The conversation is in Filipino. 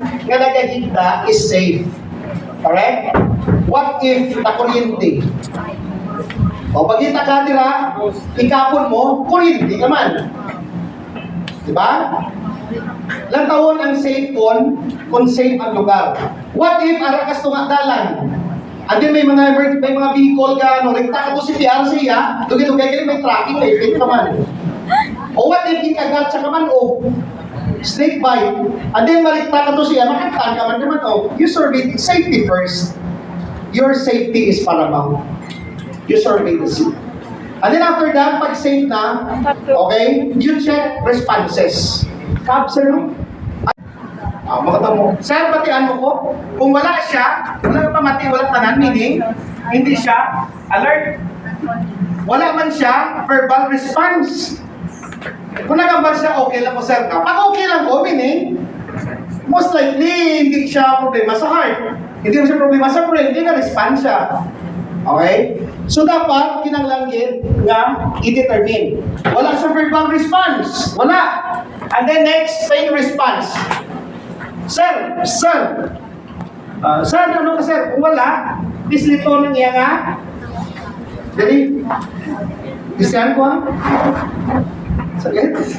nga nagahigda is safe. Correct? What if na kuryente? O pagkita ka dira, ikapon mo, kuryente ka man. Diba? Lang taon ang safe kon kung safe ang lugar. What if ara kas tunga dalan? Andi may mga may mga vehicle ka no rekta ka to si PRC ha. Dugi dugi kini may tracking may pin ka man. O what if ikagat sa kaman o snake bite. Andi marekta ka to siya makatan ka man naman o. You survey safety first. Your safety is paramount. You survey the scene. And then after that, pag safe na, okay, you check responses. Sir, no? Ah, makita mo. Sir, batian mo ko. Kung wala siya, wala ka pamati, wala tanan, meaning, hindi siya alert. Wala man siya, verbal response. Kung nagambal siya, okay lang po, sir. Kapag okay lang po, meaning, most likely, hindi siya problema sa heart. Hindi mo siya problema sa brain, hindi na-respond siya. Okay? So dapat, kinanglanggit nga i-determine. Wala sa verbal response. Wala. And then next, pain response. Sir, sir, Ah, sir, ano ka sir? Kung wala, please lito ng iya nga. Dali. Isiyan ko ha. ¿Sabías?